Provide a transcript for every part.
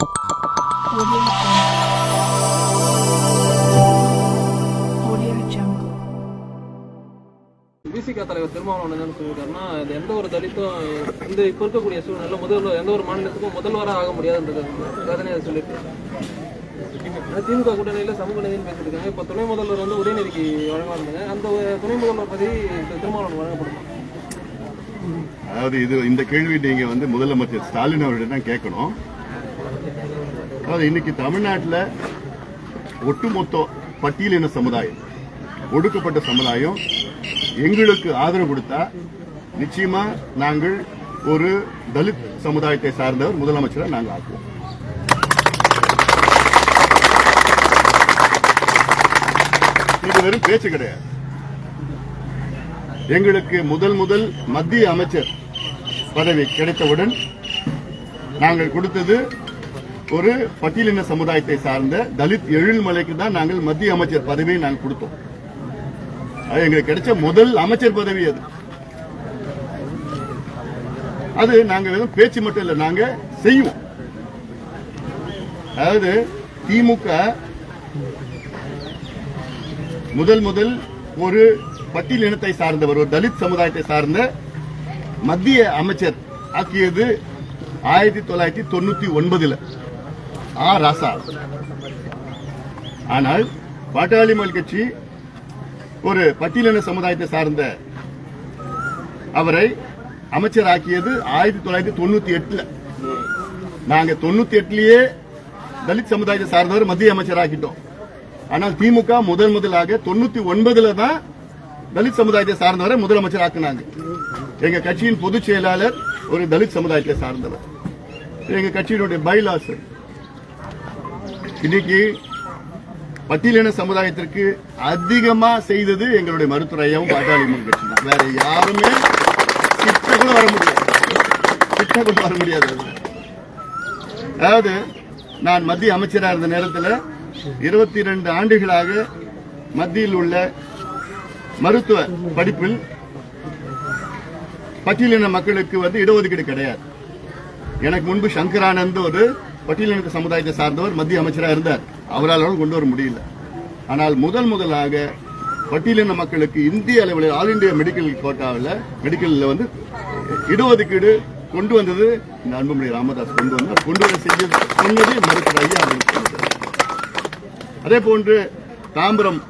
Audio தலைவர் திருமாவளவன் என்ன சொல்லியிருக்காருன்னா இது எந்த ஒரு தலித்தும் இந்த இப்போ இருக்கக்கூடிய சூழ்நிலை முதல்வர் எந்த ஒரு மாநிலத்துக்கும் முதல்வராக ஆக முடியாதுன்றது வேதனையை சொல்லியிருக்காரு. திமுக கூட்டணியில் சமூக நீதினு பேசியிருக்காங்க. இப்போ துணை முதல்வர் வந்து உதயநிதிக்கு வழங்க அந்த துணை முதல்வர் பதவி திருமாவளவன் வழங்கப்படுமா? அதாவது இது இந்த கேள்வி நீங்க வந்து முதலமைச்சர் ஸ்டாலின் அவர்கிட்ட தான் கேட்கணும். அதாவது இன்னைக்கு தமிழ்நாட்டில் ஒட்டுமொத்த பட்டியலின சமுதாயம் ஒடுக்கப்பட்ட சமுதாயம் எங்களுக்கு ஆதரவு கொடுத்தா நிச்சயமா நாங்கள் ஒரு தலித் சமுதாயத்தை சார்ந்தவர் முதலமைச்சரை நாங்கள் ஆக்குவோம். இது வெறும் பேச்சு கிடையாது. எங்களுக்கு முதல் முதல் மத்திய அமைச்சர் பதவி கிடைத்தவுடன் நாங்கள் கொடுத்தது ஒரு பட்டியலின சமுதாயத்தை சார்ந்த தலித் எழில்மலைக்கு தான் நாங்கள் மத்திய அமைச்சர் பதவியை நாங்கள் கொடுத்தோம். அது எங்களுக்கு கிடைச்ச முதல் அமைச்சர் பதவி அது. அது நாங்க வெறும் பேச்சு மட்டும் இல்லை நாங்க செய்வோம். அதாவது திமுக முதல் முதல் ஒரு பட்டியல் இனத்தை சார்ந்தவர் ஒரு தலித் சமுதாயத்தை சார்ந்த மத்திய அமைச்சர் ஆக்கியது ஆயிரத்தி தொள்ளாயிரத்தி தொண்ணூத்தி ஒன்பதுல. ஆ ராசா. ஆனால் பாட்டாளி மக்கள் கட்சி ஒரு பட்டியலின சமுதாயத்தை சார்ந்த அவரை அமைச்சர் ஆக்கியது ஆயிரத்தி தொள்ளாயிரத்தி தொண்ணூத்தி எட்டுல. நாங்க தொண்ணூத்தி எட்டுலயே தலித் சமுதாயத்தை சார்ந்தவர் மத்திய அமைச்சர் ஆக்கிட்டோம் ஆனால் திமுக முதன் முதலாக தொண்ணூத்தி ஒன்பதுல தான் தலித் சமுதாயத்தை சார்ந்தவரை முதலமைச்சர் ஆக்குனாங்க எங்க கட்சியின் பொதுச் செயலாளர் ஒரு தலித் சமுதாயத்தை சார்ந்தவர். எங்க கட்சியினுடைய பைலாஸ் இன்னைக்கு பட்டியலின சமுதாயத்திற்கு அதிகமா செய்தது எங்களுடைய மருத்துவரையாவும் பாட்டாளி மக்கள் கட்சி தான். வேற யாருமே கிட்ட கூட வர முடியாது. கிட்ட கூட வர முடியாது. அதாவது நான் மத்திய அமைச்சராக இருந்த நேரத்தில் இருபத்தி ரெண்டு ஆண்டுகளாக மத்தியில் உள்ள மருத்துவ படிப்பில் பட்டியலின மக்களுக்கு வந்து இடஒதுக்கீடு கிடையாது. எனக்கு முன்பு சங்கரானந்த் ஒரு பட்டியலின சமுதாயத்தை சார்ந்தவர் மத்திய அமைச்சராக இருந்தார். அவரால் கொண்டு வர முடியல. ஆனால் முதல் முதலாக பட்டியலின மக்களுக்கு இந்திய அளவில் ஆல் இண்டியா மெடிக்கல் கோட்டாவில் மெடிக்கல்ல வந்து இடஒதுக்கீடு கொண்டு வந்தது இந்த அன்புமணி ராமதாஸ் கொண்டு வந்தார் கொண்டு வர செய்ய சொன்னதே மருத்துவர் ஐயா அதே போன்று தாம்பரம்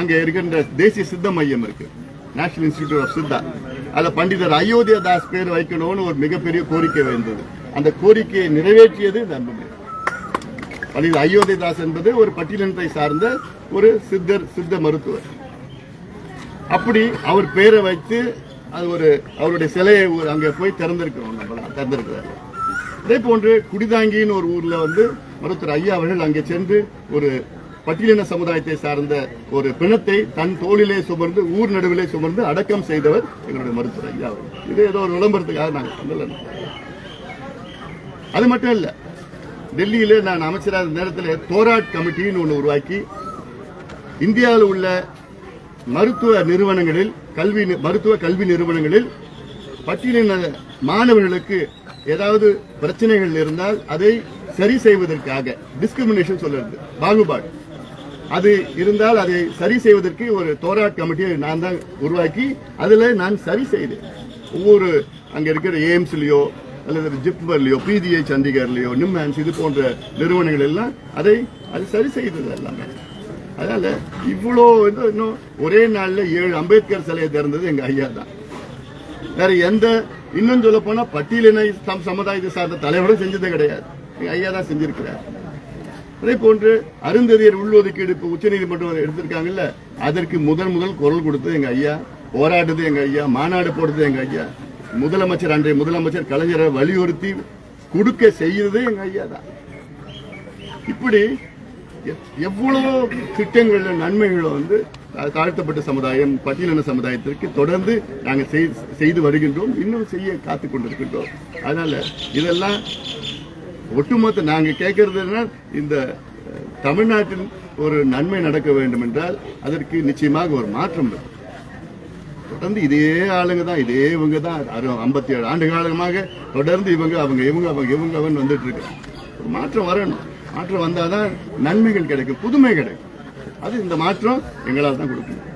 அங்கே இருக்கின்ற தேசிய சித்த மையம் இருக்கு. நேஷனல் இன்ஸ்டிடியூட் ஆஃப் சித்தா அதில் பண்டிதர் அயோத்தியா தாஸ் பேர் வைக்கணும்னு ஒரு மிகப்பெரிய கோரிக்கை வந்தது அந்த கோரிக்கையை நிறைவேற்றியது இந்த அன்புமணி. பண்டிதர் தாஸ் என்பது ஒரு பட்டியலினத்தை சார்ந்த ஒரு சித்தர் சித்த மருத்துவர். அப்படி அவர் பெயரை வைத்து அது ஒரு அவருடைய சிலையை அங்கே அங்க போய் திறந்திருக்கிறோம் நம்ம திறந்திருக்கிறாரு. அதே போன்று குடிதாங்கின்னு ஒரு ஊர்ல வந்து மருத்துவர் ஐயா அவர்கள் அங்கே சென்று ஒரு பட்டியலின சமுதாயத்தை சார்ந்த ஒரு பிணத்தை தன் தோளிலே சுமர்ந்து ஊர் நடுவிலே சுமர்ந்து அடக்கம் செய்தவர் எங்களுடைய மருத்துவர் ஐயா அவர்கள். இது ஏதோ ஒரு விளம்பரத்துக்காக நாங்கள் சொல்லலை அது மட்டும் இல்லை டெல்லியில் நான் அமைச்சராக இருந்த நேரத்தில் தோராட் கமிட்டின்னு ஒன்று உருவாக்கி இந்தியாவில் உள்ள மருத்துவ நிறுவனங்களில் கல்வி மருத்துவ கல்வி நிறுவனங்களில் பட்டியலின மாணவர்களுக்கு ஏதாவது பிரச்சனைகள் இருந்தால் அதை சரி செய்வதற்காக டிஸ்கிரிமினேஷன் சொல்றது பாகுபாடு. அது இருந்தால் அதை சரி செய்வதற்கு ஒரு தோராட் கமிட்டியை நான் தான் உருவாக்கி அதில் நான் சரி செய்தேன். ஒவ்வொரு அங்கே இருக்கிற எய்ம்ஸ்லயோ அல்லது ஜிப்மர்லையோ பிஜிஐ சண்டிகர்லையோ நிம்ஹான்ஸ் இது போன்ற நிறுவனங்கள் எல்லாம் அதை அது சரி செய்தது எல்லாமே. அதனால இவ்வளோ இது இன்னும் ஒரே நாளில் ஏழு அம்பேத்கர் சிலையை திறந்தது எங்கள் ஐயா தான். வேற எந்த இன்னும் சொல்ல போனால் பட்டியலினை தம் சமுதாயத்தை சார்ந்த தலைவரும் செஞ்சதே கிடையாது. எங்கள் ஐயா தான் செஞ்சிருக்கிறார். அதே போன்று அருந்ததியர் உள்ஒதுக்கீடு இப்ப உச்சநீதிமன்றம் எடுத்திருக்காங்கல்ல அதற்கு முதல் முதல் குரல் கொடுத்தது எங்கள் ஐயா போராடுது எங்கள் ஐயா மாநாடு போடுறது எங்கள் ஐயா. முதலமைச்சர் அன்றைய முதலமைச்சர் கலைஞரை வலியுறுத்தி கொடுக்க செய்யறது எங்க ஐயா தான். இப்படி எவ்வளவோ எவ்வளவு திட்டங்கள் நன்மைகளை வந்து தாழ்த்தப்பட்ட சமுதாயம் பட்டியலின சமுதாயத்திற்கு தொடர்ந்து நாங்கள் செய்து வருகின்றோம் இன்னும் செய்ய காத்துக் கொண்டிருக்கின்றோம். அதனால இதெல்லாம் ஒட்டுமொத்த நாங்க கேட்கறது இந்த தமிழ்நாட்டில் ஒரு நன்மை நடக்க வேண்டும் என்றால் அதற்கு நிச்சயமாக ஒரு மாற்றம் இருக்கும் தொடர்ந்து இதே ஆளுங்க தான் இதே இவங்க தான் ஐம்பத்தி ஏழு ஆண்டு காலமாக தொடர்ந்து இவங்க அவங்க இவங்க அவங்க இவங்க அவன் வந்துட்டு இருக்கு மாற்றம் வரணும். மாற்றம் வந்தாதான் நன்மைகள் கிடைக்கும் புதுமை கிடைக்கும். அது இந்த மாற்றம் எங்களால் தான் கொடுக்கணும்